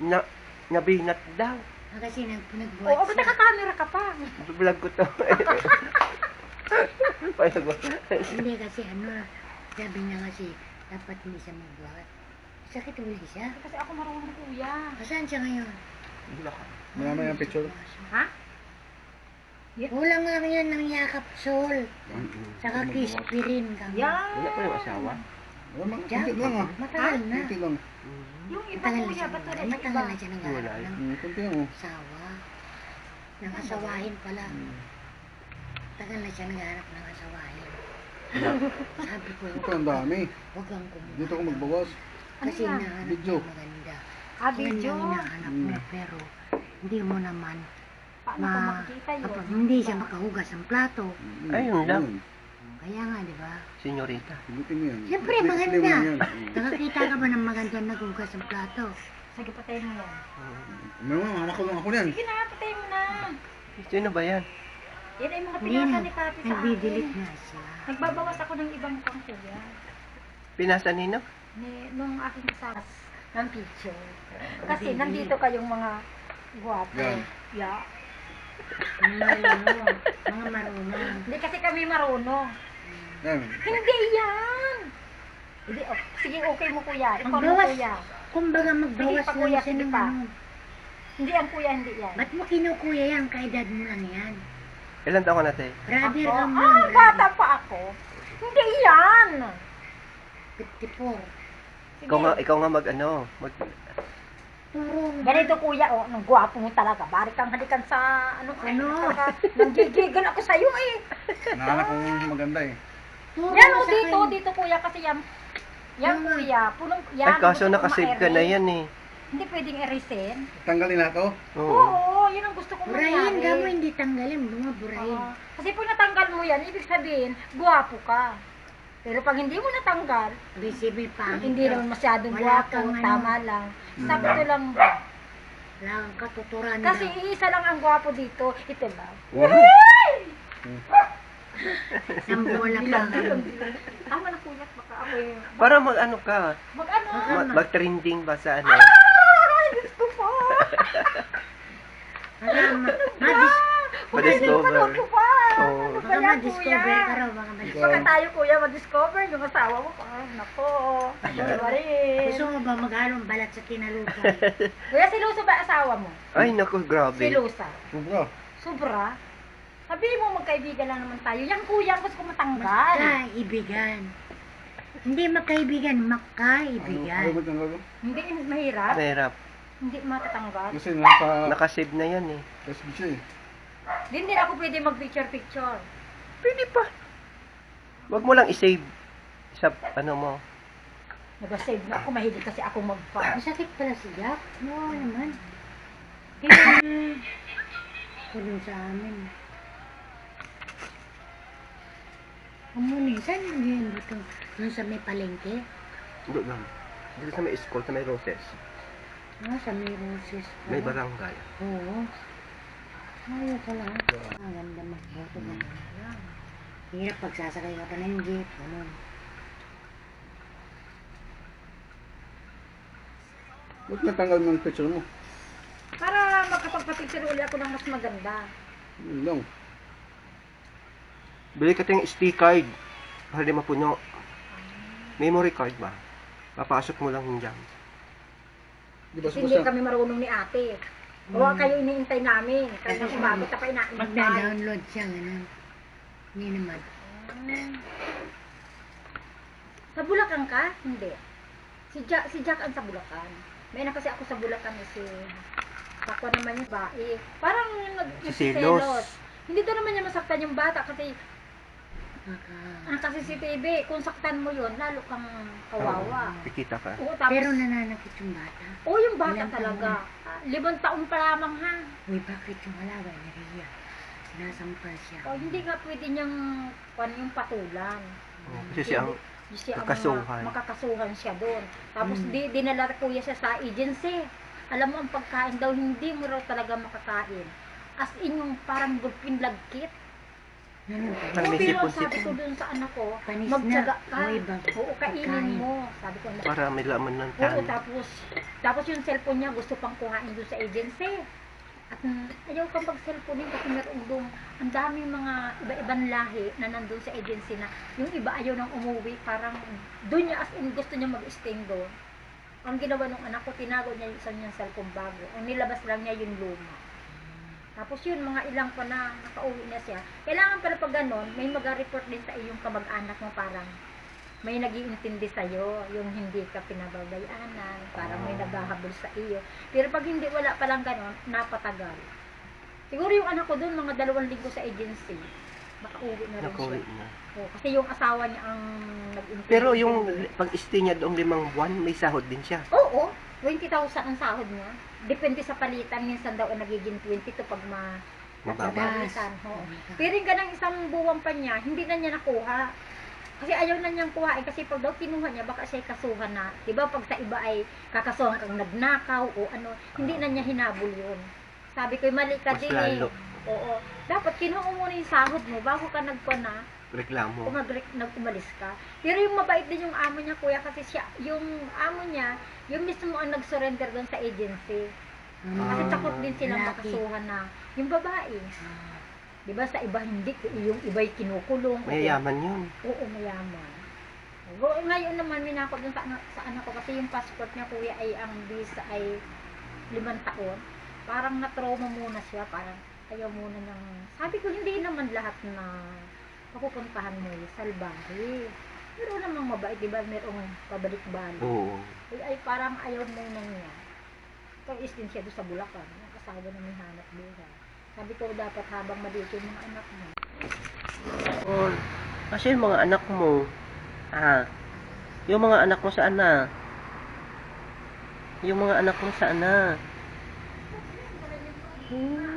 Na, nabinat daw. Ah, kasi nag, nagbuhat Oo, ba't nakakamera ka pa? Vlog ko to. Ko. Hindi kasi ano, sabi niya kasi, dapat hindi siya magbuhat. Sakit ulit siya. Kasi ako marunong kuya. Saan siya ngayon? Malama yung picture. Ha? Kulang lang yan ng yakap sol. Saka crispy rin kami. Yan. Wala pa yung asawa. Oh, mga Diyan. kunti lang ah. Matagal na. Kunti lang. Yung iba Matagal na kuya, siya. ba't wala yung Matagal iba? na siya Wala. naghahanap ng Hmm, kunti lang oh. asawa. Ng asawahin pala. Hmm. Tagal na siya naghahanap ng asawahin. Sabi ko, Ito ang dami. huwag kang kumuha. Dito ako magbawas. Kasi Ano yan? hinahanap Video. mo maganda. Ah, Yan video. yung hinahanap mo, Mm. pero hindi mo naman Paano ko ma... makikita yun? kapag hindi siya makahugas ng plato. Hmm, Ayun lang. Ayun. Kaya nga, di ba? Senyorita. Pilitin mo yan. Siyempre, Slim- maganda. slim lang yan. Hmm. Nakakita ka ba ng maganda naghugas ng plato? Sige, patayin mo yan. Mga hamak ko lang ako yan. Sige na, patayin mo na. Sino ba yan? Yan ay mga pinasa na. ni Kati sa Nagbidilit akin. nga siya. Nagbabawas ako ng ibang pang kuya. Pinasa nino? Ni, nung aking kasama ng picture. Kasi nandito kayong mga guwapo. Yan. Yeah. Mga marunong. Mga marunong. Hindi kasi kami marunong. Yan. Hindi yan! Hindi, oh, sige, okay mo kuya. Ikaw mo Magbawas. kuya. Kumbaga magbawas Sige pa, lang kuya, siya sige ng pa. ano. Hindi yan kuya, hindi yan. Ba't mo kinukuya yan? Kaedad mo lang yan. Ilan taon ka na, te? Brother Ako? ka mo. Ah, bata pa ako. Hindi yan! 54. Ikaw nga, ikaw nga mag ano, mag... Turong. Ganito kuya, oh, nung gwapo mo talaga. Bari kang halikan sa, ano, Ano? Nanggigigil ako sa'yo eh. Nahanap ko maganda eh. Turong Yan o, sa dito, dito kuya, kasi yan, yan Ano? kuya, punong, yan. Ay, kaso gusto ko nakasave ka na ma-erase. yan eh. Hindi pwedeng erisin. Tanggalin na to. Oo. Oo, yun ang gusto ko Burahin ka mo, hindi tanggalin. Bunga burahin. Oo. kasi pag natanggal mo yan, ibig sabihin, gwapo ka. Pero pag hindi mo natanggal, Visible pa. hindi naman masyadong Wala gwapo, kang ano. tama lang. Hmm. Sakto lang ba? Wala kang katuturan Kasi daw. iisa lang ang gwapo dito, ito lang. Isang bola pa. Tama na kuya, baka ako yung... Para mag ano ka, Mag ano? mag, mag-trending ba sa ano? Ay, Diyos ko po! Para ma- madis Ma-discover. Ano ko Ano ba baka yan, ma-discover kuya? ka raw. Baka ma- Baka tayo kuya ma-discover yung asawa mo. Ah, nako. Wala rin. Gusto mo ba maghalong balat sa kinalutan? Kuya, si Lusa ba asawa mo? Ay, naku, Si grabe. Lusa. Sobra. Sobra. Sabihin mo magkaibigan lang naman tayo. Yang kuya, gusto ko matanggal. Magkaibigan. Hindi magkaibigan, Ano, ano magkaibigan. ba tanggal ko? Hindi mahirap. Mahirap. Hindi matatanggal. Kasi nasa... Nakasave na yan eh. Siya eh. Hindi din ako pwede mag-picture-picture. Pwede pa. Wag mo lang i-save sa ano mo. Nag-save na ako. Mahilig kasi ako mag-pa. Masakit pala si Jack. Oo naman. Kaya Tulong sa amin. Amunin, saan yun dito? Yung sa may palengke? Hindi lang. Dito sa may school, sa may roses. Ah, sa may roses. May barangay. Oo. Ayaw ko lang. Ang ganda mas boto mo. Hirap pagsasakay ka pa ng jeep. Ganun. Ba't natanggal mo yung picture mo? Para makapagpa-picture uli ako ng mas maganda. Yun lang. Bili ka tayong SD card. Para di mapuno. Memory card ba? Papasok mo lang yun dyan. Di ba Kasi hindi kami marunong ni ate. Huwag kayo iniintay namin. Kasi nang bago ta pa inaintay. Magda-download siya, ganun. Hindi naman. Sa Bulacan ka? Hindi. Si Jack, si Jack ang sa Bulacan. May na kasi ako sa Bulacan eh, si Pakwa naman yung bae. Parang nag Si nagsiselos. Silos. Hindi daw naman niya masaktan yung bata kasi Maka... ang kasi si TV, kung saktan mo yun, lalo kang kawawa. Kikita ka. Oo, tapos, Pero nananakit yung bata. oo, yung bata Ilang taon talaga. Limang taon pa lamang ha. Uy, bakit yung alaway ni Ria? Sinasampal siya. O, hindi nga pwede niyang kwan yung patulan. Oo, Kasi siya ang siya ang Kakasuhan. makakasuhan siya doon. Tapos Mm. di, dinala kuya siya sa agency. Alam mo, ang pagkain daw, hindi mo raw talaga makakain. As in yung parang gulpin lagkit. Parang may Pero sipon-sipon. sabi ko dun sa anak ko, Panis magtyaga na. ka. May ibang Oo, kainin pagkain. mo. Sabi ko, anak. Para may laman ng Oo, tapos, tapos yung cellphone niya gusto pang kuhain doon sa agency. At mm, ayaw kang mag-cellphone kasi meron doon, ang daming mga iba-ibang lahi na nandun sa agency na yung iba ayaw nang umuwi, parang doon niya as in gusto niya mag-stay doon. Ang ginawa ng anak ko, tinago niya yung isang niyang cellphone bago. Ang nilabas lang niya yung luma. Tapos yun, mga ilang pa na nakauwi na siya. Kailangan pala pag ganon, may mag-report din sa iyong kamag-anak mo parang may nagiintindi sa'yo, yung hindi ka pinababayanan, parang may naghahabol sa iyo. Pero pag hindi wala palang ganon, napatagal. Siguro yung anak ko doon, mga dalawang linggo sa agency, makauwi na rin Nakuwi siya. na. Oo, kasi yung asawa niya ang nag-intindi. Pero yung pag-stay niya doong limang buwan, may sahod din siya. Oo, 20,000 ang sahod niya. Depende sa palitan, minsan daw ang nagiging 20 to pag ma Mababa. palitan. Oo. Pero yung ganang isang buwan pa niya, hindi na niya nakuha. Kasi ayaw na niyang kuhain kasi pag daw kinuha niya baka siya kasuhan na. 'Di ba pag sa iba ay kakasuhan kang nagnakaw o ano, hindi na niya hinabol 'yun. Sabi ko, mali ka Mas din eh. Oo. Dapat kinuha mo muna yung sahod mo bago ka nagpa na Reklamo. kung nag nag-umalis ka. Pero yung mabait din yung amo niya, kuya, kasi siya, yung amo niya, yung mismo ang nag-surrender doon sa agency. Kasi Ah. takot din silang Lalaki. makasuhan na yung babae. Ah, Di ba sa iba hindi, yung iba'y kinukulong. Mayayaman yun. Oo, mayaman. Oo, ngayon naman, minako dun sa, sa anak ko kasi yung passport niya, kuya, ay ang visa ay limang taon. Parang na-trauma muna siya, parang ayaw muna ng... Sabi ko, hindi naman lahat na papupuntahan mo eh, salbahe. Pero namang mabait, di ba, merong pabalik-balik. Oo. Ay, ay parang ayaw muna niya. Pag-is din siya doon sa Bulacan. Yung asawa na may hanap buhay. Sabi ko, dapat habang maliit yung mga anak mo. Oh, kasi yung mga anak mo, ah, yung mga anak mo saan na? Yung mga anak mo saan na? Hmm.